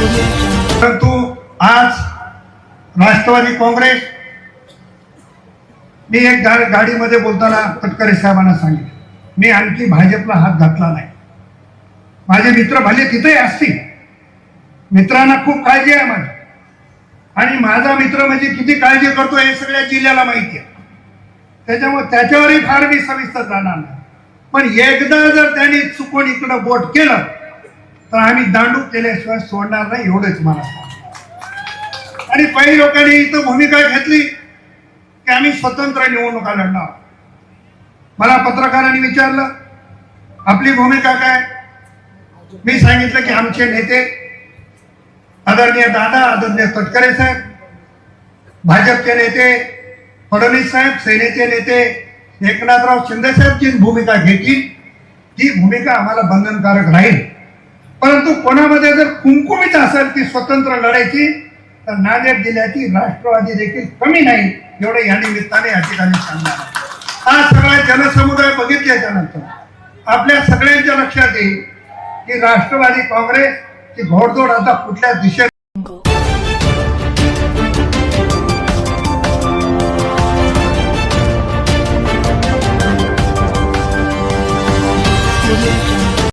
परंतु आज राष्ट्रवादी काँग्रेस मी एक गाडीमध्ये बोलताना तटकरे साहेबांना सांगितलं. मी आणखी भाजपला हात घातला नाही. माझे मित्र भले तिथेही असतील. मित्रांना खूप काळजी आहे माझी. आणि माझा मित्र म्हणजे किती काळजी करतो हे सगळ्या जिल्ह्याला माहिती आहे. त्याच्यामुळे त्याच्यावरही फार मी सविस्तर जाणार नाही. पण एकदा जर त्यांनी चुकून इकडं बोट केलं तर आम्ही दांडू केल्याशिवाय सोडणार नाही एवढंच मला आणि काही लोकांनी इथं भूमिका घेतली की आम्ही स्वतंत्र निवडणुका लढणार. मला पत्रकारांनी विचारलं आपली भूमिका काय? मी सांगितलं की आमचे नेते आदरणीय दादा आदरणीय तटकरे साहेब भाजपचे नेते फडणवीस साहेब सेनेचे नेते एकनाथराव शिंदे साहेब जी भूमिका घेतील ती भूमिका आम्हाला बंधनकारक राहील. परंतु कोणामध्ये जर कुंकुमित असेल ती स्वतंत्र लढायची तर नांदेड जिल्ह्याची राष्ट्रवादी देखील कमी नाही एवढं या निमित्ताने या ठिकाणी सांगणार हा सगळा जनसमुदाय बघितल्याच्या नंतर आपल्या सगळ्यांच्या लक्षात येईल की राष्ट्रवादी काँग्रेस ची घोडदौड आता कुठल्या दिशेने